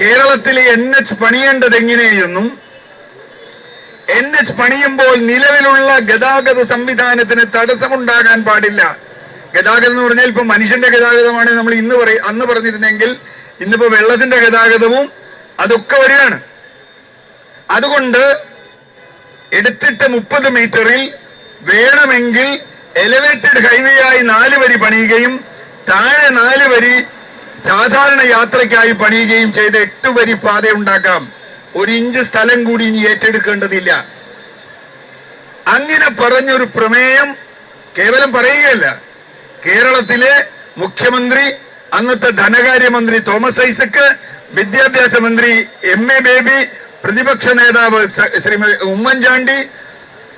കേരളത്തിലെ N H പണിയേണ്ടത് എങ്ങനെയെന്നും എൻ എച്ച് പണിയുമ്പോൾ നിലവിലുള്ള ഗതാഗത സംവിധാനത്തിന് തടസ്സമുണ്ടാകാൻ പാടില്ല. ഗതാഗതം എന്ന് പറഞ്ഞാൽ ഇപ്പൊ മനുഷ്യന്റെ ഗതാഗതമാണ് നമ്മൾ ഇന്ന് പറ അന്ന് പറഞ്ഞിരുന്നെങ്കിൽ ഇന്നിപ്പോ വെള്ളത്തിന്റെ ഗതാഗതവും അതൊക്കെ വരികയാണ്. അതുകൊണ്ട് എടുത്തിട്ട് മുപ്പത് മീറ്ററിൽ വേണമെങ്കിൽ എലിവേറ്റഡ് ഹൈവേ ആയി നാല് വരി പണിയുകയും താഴെ നാല് വരി സാധാരണ യാത്രയ്ക്കായി പണിയുകയും ചെയ്ത് എട്ട് വരി പാത ഉണ്ടാക്കാം. ഒരു ഇഞ്ച് സ്ഥലം കൂടി ഇനി ഏറ്റെടുക്കേണ്ടതില്ല. അങ്ങനെ പറഞ്ഞൊരു പ്രമേയം കേവലം പറയുകയല്ല. കേരളത്തിലെ മുഖ്യമന്ത്രി അന്നത്തെ ധനകാര്യമന്ത്രി തോമസ് ഐസക്ക് വിദ്യാഭ്യാസ മന്ത്രി എം എ ബേബി പ്രതിപക്ഷ നേതാവ് ശ്രീ ശ്രീമതി ഉമ്മൻചാണ്ടി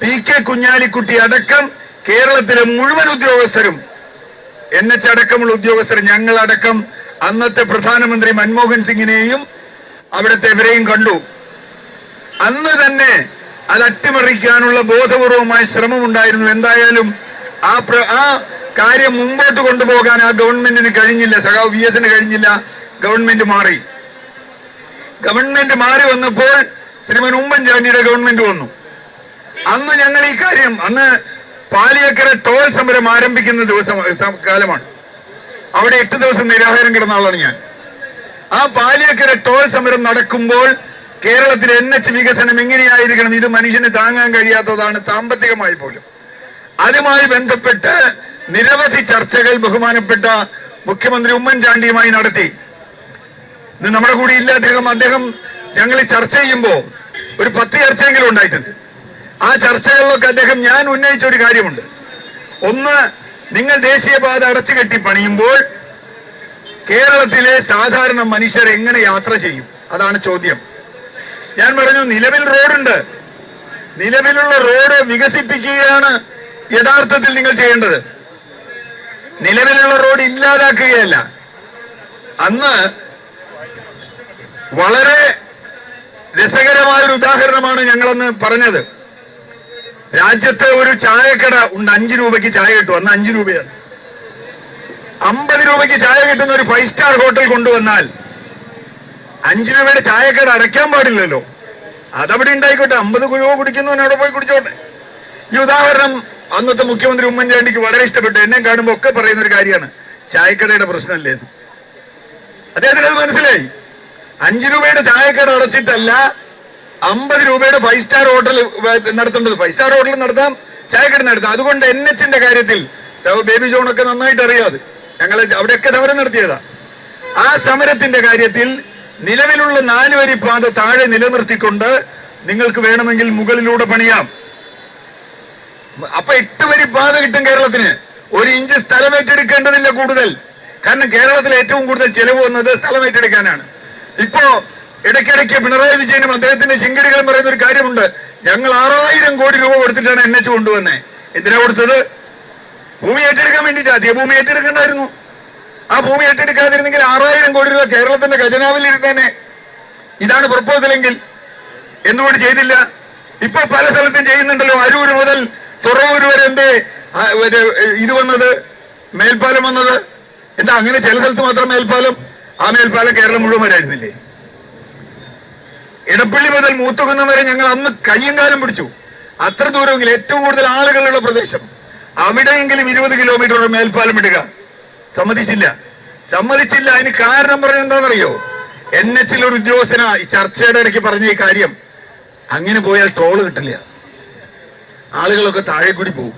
പി കെ കുഞ്ഞാലിക്കുട്ടി അടക്കം കേരളത്തിലെ മുഴുവൻ ഉദ്യോഗസ്ഥരും എൻ എച്ച് അടക്കമുള്ള ഉദ്യോഗസ്ഥർ ഞങ്ങളടക്കം അന്നത്തെ പ്രധാനമന്ത്രി മൻമോഹൻ സിംഗിനെയും അവിടുത്തെ ഇവരെയും കണ്ടു. അന്ന് തന്നെ അത് അട്ടിമറിക്കാനുള്ള ബോധപൂർവമായ ശ്രമമുണ്ടായിരുന്നു. എന്തായാലും ആ ആ കാര്യം മുമ്പോട്ട് കൊണ്ടുപോകാൻ ആ ഗവൺമെന്റിന് കഴിഞ്ഞില്ല. സഖാവ് വി എസിന് കഴിഞ്ഞില്ല. ഗവൺമെന്റ് മാറി. ഗവൺമെന്റ് മാറി വന്നപ്പോൾ ശ്രീമൻ ഉമ്മൻചാണ്ടിയുടെ ഗവൺമെന്റ് വന്നു. അന്ന് ഞങ്ങൾ ഈ കാര്യം അന്ന് പാലിയക്കര ടോൾ സമരം ആരംഭിക്കുന്ന ദിവസം കാലമാണ്. അവിടെ എട്ട് ദിവസം നിരാഹാരം കിടന്ന ആളാണ് ഞാൻ. ആ പാലിയക്കര ടോൾ സമരം നടക്കുമ്പോൾ കേരളത്തിൽ എൻ എച്ച് വികസനം എങ്ങനെയായിരിക്കണം? ഇത് മനുഷ്യന് താങ്ങാൻ കഴിയാത്തതാണ് സാമ്പത്തികമായി പോലും. അതുമായി ബന്ധപ്പെട്ട് നിരവധി ചർച്ചകൾ ബഹുമാനപ്പെട്ട മുഖ്യമന്ത്രി ഉമ്മൻചാണ്ടിയുമായി നടത്തി. ഇന്ന് നമ്മുടെ കൂടെ ഇല്ല അദ്ദേഹം. അദ്ദേഹം ഞങ്ങൾ ചർച്ച ചെയ്യുമ്പോൾ ഒരു പത്ത് ചർച്ചയെങ്കിലും ഉണ്ടായിട്ടുണ്ട്. ആ ചർച്ചകളിലൊക്കെ അദ്ദേഹം ഞാൻ ഉന്നയിച്ച ഒരു കാര്യമുണ്ട്. ഒന്ന് നിങ്ങൾ ദേശീയപാത അടച്ചു കെട്ടി പണിയുമ്പോൾ കേരളത്തിലെ സാധാരണ മനുഷ്യർ എങ്ങനെ യാത്ര ചെയ്യും? അതാണ് ചോദ്യം. ഞാൻ പറഞ്ഞു നിലവിൽ റോഡുണ്ട്. നിലവിലുള്ള റോഡ് വികസിപ്പിക്കുകയാണ് യഥാർത്ഥത്തിൽ നിങ്ങൾ ചെയ്യേണ്ടത്. നിലവിലുള്ള റോഡ് ഇല്ലാതാക്കുകയല്ല. അന്ന് വളരെ രസകരമായൊരു ഉദാഹരണമാണ് ഞങ്ങളന്ന് പറഞ്ഞത്. രാജ്യത്ത് ഒരു ചായക്കട ഉണ്ട്. അഞ്ചു രൂപയ്ക്ക് ചായ കിട്ടും. അന്ന് അഞ്ചു രൂപയാണ്. അമ്പത് രൂപയ്ക്ക് ചായ കിട്ടുന്ന ഒരു ഫൈവ് സ്റ്റാർ ഹോട്ടൽ കൊണ്ടുവന്നാൽ അഞ്ചു രൂപയുടെ ചായക്കട അടയ്ക്കാൻ പാടില്ലല്ലോ. അതവിടെ ഉണ്ടായിക്കോട്ടെ. അമ്പത് രൂപ കുടിക്കുന്നു അവിടെ പോയി കുടിച്ചോട്ടെ. ഈ ഉദാഹരണം അന്നത്തെ മുഖ്യമന്ത്രി ഉമ്മൻചാണ്ടിക്ക് വളരെ ഇഷ്ടപ്പെട്ടു. എന്നെ കാണുമ്പോൾ ഒക്കെ പറയുന്ന ഒരു കാര്യമാണ്. ചായക്കടയുടെ പ്രശ്നമല്ലേ. അദ്ദേഹത്തിന് അത് മനസ്സിലായി. അഞ്ചു രൂപയുടെ ചായക്കട അടച്ചിട്ടല്ല അമ്പത് രൂപയുടെ ഫൈവ് സ്റ്റാർ ഹോട്ടൽ നടത്തേണ്ടത്. ഫൈവ് സ്റ്റാർ ഹോട്ടൽ നടത്താം ചായക്കട നടത്താം. അതുകൊണ്ട് എൻ എച്ചിന്റെ കാര്യത്തിൽ ബേബി ജോണൊക്കെ നന്നായിട്ട് അറിയാതെ ഞങ്ങൾ അവിടെയൊക്കെ സമരം നടത്തിയതാ. ആ സമരത്തിന്റെ കാര്യത്തിൽ നിലവിലുള്ള നാല് വരി പാത താഴെ നിലനിർത്തിക്കൊണ്ട് നിങ്ങൾക്ക് വേണമെങ്കിൽ മുകളിലൂടെ പണിയാം. അപ്പൊ എട്ട് വരി പാത കിട്ടും കേരളത്തിന്. ഒരു ഇഞ്ച് സ്ഥലം ഏറ്റെടുക്കേണ്ടതില്ല കൂടുതൽ. കാരണം കേരളത്തിൽ ഏറ്റവും കൂടുതൽ ചെലവ് വന്നത് സ്ഥലം ഏറ്റെടുക്കാനാണ്. ഇപ്പോ ഇടയ്ക്കിടയ്ക്ക് പിണറായി വിജയനും അദ്ദേഹത്തിന്റെ ശിങ്കടികളും പറയുന്ന ഒരു കാര്യമുണ്ട്. ഞങ്ങൾ ആറായിരം കോടി രൂപ കൊടുത്തിട്ടാണ് എൻ എച്ച് കൊണ്ടുവന്നേ. എന്തിനാ കൊടുത്തത്? ഭൂമി ഏറ്റെടുക്കാൻ വേണ്ടിയിട്ട്. അധിക ഭൂമി ഏറ്റെടുക്കണ്ടായിരുന്നു. ആ ഭൂമി ഏറ്റെടുക്കാതിരുന്നെങ്കിൽ ആറായിരം കോടി രൂപ കേരളത്തിന്റെ ഖജനാവിൽ ഇരുന്നേനെ. ഇതാണ് പ്രപ്പോസൽ എങ്കിൽ. എന്തുകൊണ്ട് ചെയ്തില്ല? ഇപ്പൊ പല സ്ഥലത്തും ചെയ്യുന്നുണ്ടല്ലോ. അരൂർ മുതൽ തുറവൂർ വരെ എന്തേ ഇത് വന്നത്? മേൽപ്പാലം വന്നത്? എന്താ അങ്ങനെ ചില സ്ഥലത്ത് മാത്രം മേൽപ്പാലം? ആ മേൽപ്പാലം കേരളം മുഴുവൻ വരായിരുന്നില്ലേ? ഇടപ്പള്ളി മുതൽ മൂത്തുകുന്നം വരെ ഞങ്ങൾ അന്ന് കയ്യും കാലം പിടിച്ചു. അത്ര ദൂരമെങ്കിൽ ഏറ്റവും കൂടുതൽ ആളുകളുള്ള പ്രദേശം. അവിടെയെങ്കിലും ഇരുപത് കിലോമീറ്റർ മേൽപ്പാലം ഇടുക. സമ്മതിച്ചില്ല. സമ്മതിച്ചില്ല. അതിന് കാരണം പറഞ്ഞ എന്താണെന്നറിയോ? എൻ എച്ചിൽ ഒരു ഉദ്യോഗസ്ഥന ഈ ചർച്ചയുടെ ഇടയ്ക്ക് പറഞ്ഞ ഈ കാര്യം. അങ്ങനെ പോയാൽ ടോൾ കിട്ടില്ല. ആളുകളൊക്കെ താഴെ കൂടി പോകും.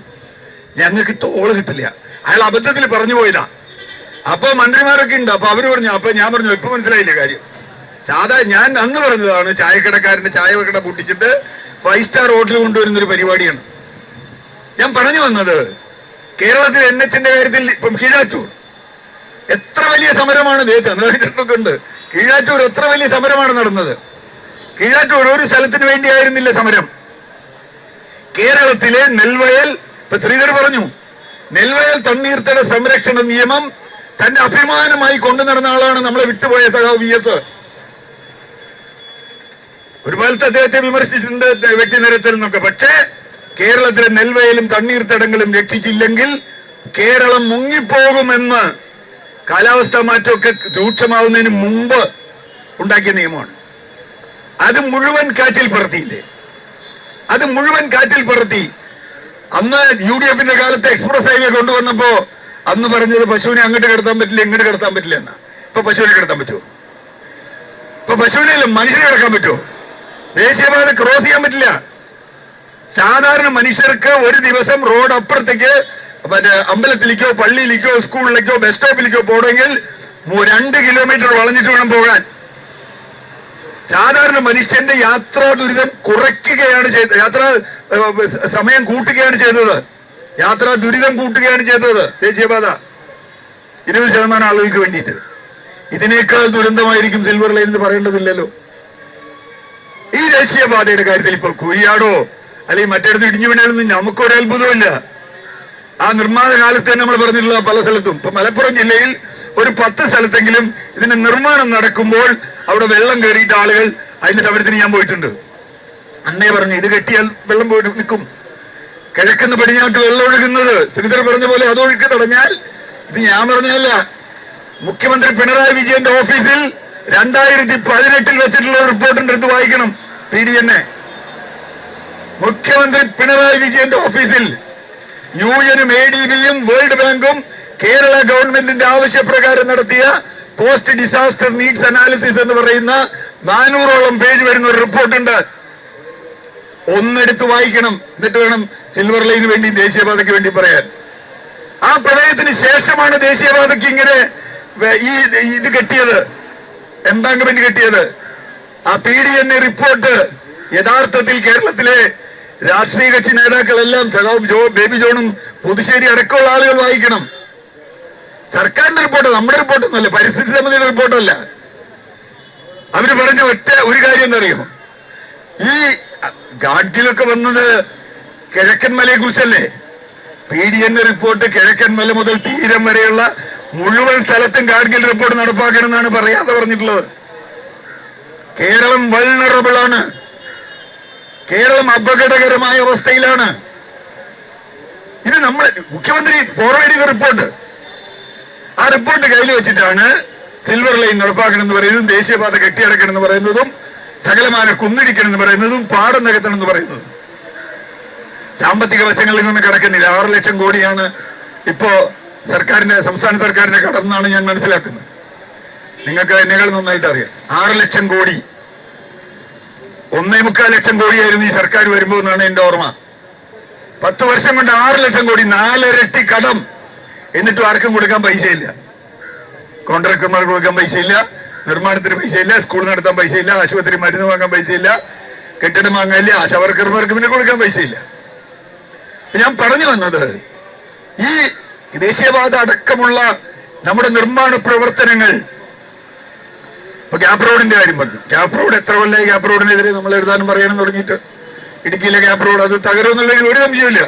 ഞങ്ങൾക്ക് ടോൾ കിട്ടില്ല. അയാൾ അബദ്ധത്തിൽ പറഞ്ഞു പോയതാ. അപ്പൊ മന്ത്രിമാരൊക്കെ ഉണ്ട്. അപ്പൊ അവർ പറഞ്ഞു അപ്പൊ ഞാൻ പറഞ്ഞു ഇപ്പൊ മനസ്സിലായില്ലേ കാര്യം? സാധാ ഞാൻ അന്ന് പറഞ്ഞതാണ് ചായക്കടക്കാരന്റെ ചായ കട പൊട്ടിച്ചിട്ട് ഫൈവ് സ്റ്റാർ ഹോട്ടൽ കൊണ്ടുവരുന്ന ഒരു പരിപാടിയാണ്. ഞാൻ പറഞ്ഞു വന്നത് കേരളത്തിൽ എൻ എച്ചിന്റെ കാര്യത്തിൽ ഇപ്പം കീഴാറ്റൂർ. എത്ര വലിയ സമരമാണ്? ചന്ദ്രശേഖരനൊക്കെ ഉണ്ട്. കീഴാറ്റൂർ എത്ര വലിയ സമരമാണ് നടന്നത്? കീഴാറ്റൂർ ഒരു സ്ഥലത്തിന് വേണ്ടിയായിരുന്നില്ല സമരം. കേരളത്തിലെ നെൽവയൽ ഇപ്പൊ ശ്രീധർ പറഞ്ഞു നെൽവയൽ തണ്ണീർത്തട സംരക്ഷണ നിയമം തന്റെ അഭിമാനമായി കൊണ്ടു നടന്ന ആളാണ് നമ്മളെ വിട്ടുപോയ സഖാവ് വി എസ്. ഒരു കാലത്ത് അദ്ദേഹത്തെ വിമർശിച്ചിട്ടുണ്ട് വെട്ടിനിരത്തിൽ നിന്നൊക്കെ പക്ഷേ കേരളത്തിലെ നെൽവയലും തണ്ണീർത്തടങ്ങളും രക്ഷിച്ചില്ലെങ്കിൽ കേരളം മുങ്ങിപ്പോകുമെന്ന് കാലാവസ്ഥാ മാറ്റമൊക്കെ രൂക്ഷമാവുന്നതിന് മുമ്പ് ഉണ്ടാക്കിയ നിയമമാണ്. അത് മുഴുവൻ കാറ്റിൽ പറത്തിയില്ലേ? അത് മുഴുവൻ കാറ്റിൽ പറത്തി. അന്ന് യു ഡി എഫിന്റെ കാലത്ത് എക്സ്പ്രസ് ഹൈവേ കൊണ്ടുവന്നപ്പോ അന്ന് പറഞ്ഞത് പശുവിനെ അങ്ങോട്ട് കിടത്താൻ പറ്റില്ല ഇങ്ങോട്ട് കിടത്താൻ പറ്റില്ല എന്നാ. ഇപ്പൊ പശുവിനെ കിടത്താൻ പറ്റുമോ? ഇപ്പൊ പശുവിനെ മനുഷ്യനെ കിടക്കാൻ പറ്റുമോ? ദേശീയപാത ക്രോസ് ചെയ്യാൻ പറ്റില്ല. സാധാരണ മനുഷ്യർക്ക് ഒരു ദിവസം റോഡ് അപ്പുറത്തേക്ക് മറ്റേ അമ്പലത്തിലേക്കോ പള്ളിയിലേക്കോ സ്കൂളിലേക്കോ ബസ് സ്റ്റോപ്പിലേക്കോ പോകണമെങ്കിൽ രണ്ട് കിലോമീറ്റർ വളഞ്ഞിട്ട് വേണം പോകാൻ. സാധാരണ മനുഷ്യന്റെ യാത്രാ ദുരിതം കുറയ്ക്കുകയാണ് ചെയ്തത് യാത്രാ സമയം കൂട്ടുകയാണ് ചെയ്തത്. യാത്രാ ദുരിതം കൂട്ടുകയാണ് ചെയ്തത് ദേശീയപാത. ഇരുപത് ശതമാനം ആളുകൾക്ക് വേണ്ടിയിട്ട്. ഇതിനേക്കാൾ ദുരന്തമായിരിക്കും സിൽവർ ലൈൻ എന്ന് പറയേണ്ടതില്ലല്ലോ. ഈ ദേശീയപാതയുടെ കാര്യത്തിൽ ഇപ്പൊ കുരിയാടോ അല്ലെങ്കിൽ മറ്റിടത്ത് ഇടിഞ്ഞു വീണാലൊന്നും നമുക്കൊരു അത്ഭുതമില്ല ആ നിർമ്മാണ കാലത്ത് തന്നെ നമ്മൾ പറഞ്ഞിട്ടുള്ള പല സ്ഥലത്തും. ഇപ്പൊ മലപ്പുറം ജില്ലയിൽ ഒരു പത്ത് സ്ഥലത്തെങ്കിലും ഇതിന്റെ നിർമ്മാണം നടക്കുമ്പോൾ അവിടെ വെള്ളം കയറിയിട്ട് ആളുകൾ അതിന്റെ സമരത്തിന് ഞാൻ പോയിട്ടുണ്ട്. അന്നേ പറഞ്ഞു ഇത് കെട്ടിയാൽ വെള്ളം പോയി നിൽക്കും. കിഴക്കുന്ന പടിഞ്ഞാട്ട് വെള്ളം ഒഴുകുന്നത്. ശ്രീധർ പറഞ്ഞ പോലെ അത് ഒഴുക്ക് തടഞ്ഞാൽ ഇത് ഞാൻ പറഞ്ഞല്ല മുഖ്യമന്ത്രി പിണറായി വിജയന്റെ ഓഫീസിൽ രണ്ടായിരത്തി പതിനെട്ടിൽ വെച്ചിട്ടുള്ള റിപ്പോർട്ടിന്റെ അടുത്ത് വായിക്കണം. പി ഡി എന്നെ മുഖ്യമന്ത്രി പിണറായി വിജയന്റെ ഓഫീസിൽ യു എനും എ ഡി ബിയും വേൾഡ് ബാങ്കും കേരള ഗവൺമെന്റിന്റെ ആവശ്യപ്രകാരം നടത്തിയ പോസ്റ്റ് ഡിസാസ്റ്റർ നീഡ്സ് അനാലിസിസ് എന്ന് പറയുന്ന നാനൂറോളം പേജ് വരുന്ന ഒരു റിപ്പോർട്ടുണ്ട്. ഒന്നെടുത്ത് വായിക്കണം. എന്നിട്ട് വേണം സിൽവർ ലൈന് വേണ്ടി ദേശീയപാതയ്ക്ക് വേണ്ടി പറയാൻ. ആ പ്രളയത്തിന് ശേഷമാണ് ദേശീയപാതയ്ക്ക് ഇങ്ങനെ ഈ ഇത് കെട്ടിയത്. എംബാങ്ക്മെന്റ് കെട്ടിയത്. ആ P D N A report യഥാർത്ഥത്തിൽ കേരളത്തിലെ രാഷ്ട്രീയ കക്ഷി നേതാക്കളെല്ലാം സഖാവും ജോ ബേബി ജോണും പുതുശ്ശേരി അടക്കമുള്ള ആളുകൾ വായിക്കണം. സർക്കാരിന്റെ റിപ്പോർട്ട് നമ്മുടെ റിപ്പോർട്ടൊന്നുമല്ല പരിസ്ഥിതി സമിതിയുടെ റിപ്പോർട്ടല്ല. അവർ പറഞ്ഞ ഒറ്റ ഒരു കാര്യം എന്തറിയുമോ ഈ ഗാഡ്ജിലൊക്കെ വന്നത് കിഴക്കൻ മലയെ കുറിച്ചല്ലേ പി ഡി എൻ റിപ്പോർട്ട് കിഴക്കൻ മല മുതൽ തീരം വരെയുള്ള മുഴുവൻ സ്ഥലത്തും ഗാഡ്ഗിൽ റിപ്പോർട്ട് നടപ്പാക്കണം എന്നാണ് പറയാതെ പറഞ്ഞിട്ടുള്ളത്. കേരളം വൾണറബിൾ ആണ്. കേരളം അപകടകരമായ അവസ്ഥയിലാണ്. ഇത് നമ്മൾ മുഖ്യമന്ത്രി ഫോർവേഡ് ചെയ്ത റിപ്പോർട്ട് ആ റിപ്പോർട്ട് കയ്യിൽ വെച്ചിട്ടാണ് സിൽവർ ലൈൻ നടപ്പാക്കണം എന്ന് പറയുന്നതും ദേശീയപാത കെട്ടിയടക്കണം എന്ന് പറയുന്നതും സകലമാന കുന്നിടിക്കണം എന്ന് പറയുന്നതും പാടം നികത്തണം എന്ന് പറയുന്നതും. സാമ്പത്തിക വശങ്ങളിൽ നിന്ന് കിടക്കുന്നില്ല. ആറ് ലക്ഷം കോടിയാണ് ഇപ്പോ സർക്കാരിന്റെ സംസ്ഥാന സർക്കാരിന്റെ കടന്നാണ് ഞാൻ മനസ്സിലാക്കുന്നത്. നിങ്ങൾക്ക് എന്നെക്കാൾ നന്നായിട്ട് അറിയാം. ആറ് ലക്ഷം കോടി. ഒന്നേ മുക്കാൽ ലക്ഷം കോടിയായിരുന്നു ഈ സർക്കാർ വരുമ്പോ എന്നാണ് എന്റെ ഓർമ്മ. പത്ത് വർഷം കൊണ്ട് ആറ് ലക്ഷം കോടി നാലരട്ടി കടം. എന്നിട്ടും ആർക്കും കൊടുക്കാൻ പൈസയില്ല. കോൺട്രാക്ടർമാർക്ക് കൊടുക്കാൻ പൈസയില്ല. നിർമ്മാണത്തിന് പൈസയില്ല. സ്കൂൾ നടത്താൻ പൈസയില്ല. ആശുപത്രി മരുന്ന് വാങ്ങാൻ പൈസയില്ല. കെട്ടിടം വാങ്ങാനില്ല. ആശാവർക്കർമാർക്ക് പിന്നെ കൊടുക്കാൻ പൈസയില്ല. ഞാൻ പറഞ്ഞു വന്നത് ഈ ദേശീയപാത അടക്കമുള്ള നമ്മുടെ നിർമ്മാണ പ്രവർത്തനങ്ങൾ ഇപ്പൊ ഗ്യാപ് റോഡിന്റെ കാര്യം പറഞ്ഞു. ഗ്യാപ് റോഡ് എത്ര കൊല്ലായി ഗ്യാപ് റോഡിനെതിരെ നമ്മൾ എഴുതാനും പറയാനും തുടങ്ങിയിട്ട്? ഇടുക്കിയിലെ ഗ്യാപ് റോഡ് അത് തകരുമെന്നുള്ളതിന് ഒരു സംശയമില്ല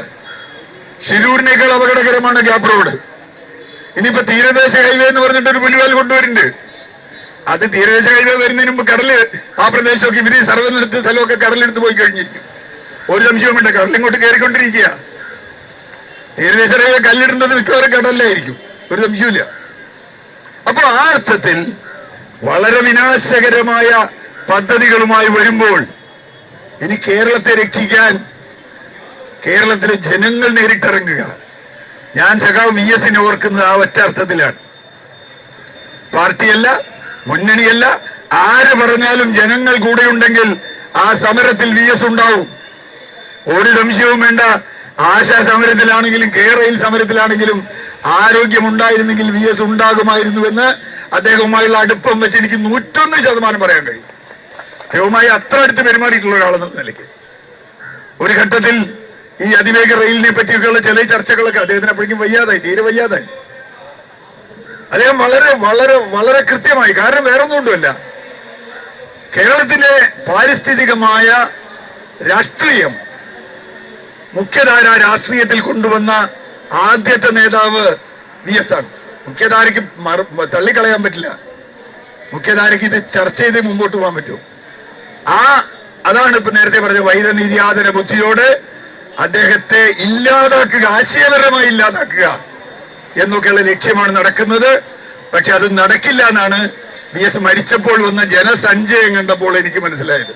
ഷിരൂരിനേക്കാൾ അപകടകരമാണ് ഗ്യാപ് റോഡ് ഇനിയിപ്പോ തീരദേശ ഹൈവേ എന്ന് പറഞ്ഞിട്ട് ഒരു പുലിവാൽ കൊണ്ടുവരുന്നുണ്ട്. അത് തീരദേശ ഹൈവേ വരുന്നതിന് മുമ്പ് കടൽ ആ പ്രദേശമൊക്കെ ഇവർ സർവേ നിർത്തി സ്ഥലമൊക്കെ കടലെടുത്ത് പോയി കഴിഞ്ഞിരിക്കും. ഒരു സംശയവും വേണ്ട കടലിങ്ങോട്ട് കയറിക്കൊണ്ടിരിക്കുക. തീരദേശ ഹൈവേ കല്ലിടേണ്ടത് മിക്കവാറും കടലിലായിരിക്കും. ഒരു സംശയമില്ല അപ്പൊ ആ അർത്ഥത്തിൽ വളരെ വിനാശകരമായ പദ്ധതികളുമായി വരുമ്പോൾ ഇനി കേരളത്തെ രക്ഷിക്കാൻ കേരളത്തിലെ ജനങ്ങൾ നേരിട്ടിറങ്ങുക. ഞാൻ സഖാവ് വി എസിനെ ഓർക്കുന്നത് ആ ഒറ്റ അർത്ഥത്തിലാണ്. പാർട്ടിയല്ല മുന്നണിയല്ല ആര് പറഞ്ഞാലും ജനങ്ങൾ കൂടെയുണ്ടെങ്കിൽ ആ സമരത്തിൽ വി എസ് ഉണ്ടാവും. ഒരു സംശയവും വേണ്ട. ആശാ സമരത്തിലാണെങ്കിലും കേരളയിൽ സമരത്തിലാണെങ്കിലും ആരോഗ്യമുണ്ടായിരുന്നെങ്കിൽ വി എസ് ഉണ്ടാകുമായിരുന്നുവെന്ന് അദ്ദേഹവുമായുള്ള അടുപ്പം വെച്ച് എനിക്ക് നൂറ്റൊന്ന് ശതമാനം പറയാൻ കഴിയും. അദ്ദേഹവുമായി അത്ര അടുത്ത് പെരുമാറിയിട്ടുള്ള ഒരാളെന്ന നിലയ്ക്ക്. ഒരു ഘട്ടത്തിൽ ഈ അതിവേഗ റെയിലിനെ പറ്റിയൊക്കെയുള്ള ചില ചർച്ചകളൊക്കെ അദ്ദേഹത്തിന് അപ്പോഴേക്കും വയ്യാതായി തീരെ വയ്യാതായി. അദ്ദേഹം വളരെ വളരെ വളരെ കൃത്യമായി കാരണം വേറെ ഒന്നുകൊണ്ടുമല്ല കേരളത്തിലെ പാരിസ്ഥിതികമായ രാഷ്ട്രീയം മുഖ്യധാര രാഷ്ട്രീയത്തിൽ കൊണ്ടുവന്ന ആദ്യത്തെ നേതാവ് വി എസ് ആണ്. മുഖ്യധാരയ്ക്ക് തള്ളിക്കളയാൻ പറ്റില്ല. മുഖ്യധാരയ്ക്ക് ഇത് ചർച്ച ചെയ്ത് മുമ്പോട്ട് പോകാൻ പറ്റും. ആ അതാണ് ഇപ്പൊ നേരത്തെ പറഞ്ഞ വൈരനിര്യാതന ബുദ്ധിയോട് അദ്ദേഹത്തെ ഇല്ലാതാക്കുക ആശയപരമായി ഇല്ലാതാക്കുക എന്നൊക്കെയുള്ള ലക്ഷ്യമാണ് നടക്കുന്നത്. പക്ഷെ അത് നടക്കില്ല എന്നാണ് ബി എസ് മരിച്ചപ്പോൾ വന്ന ജനസഞ്ചയം കണ്ടപ്പോൾ എനിക്ക് മനസ്സിലായത്.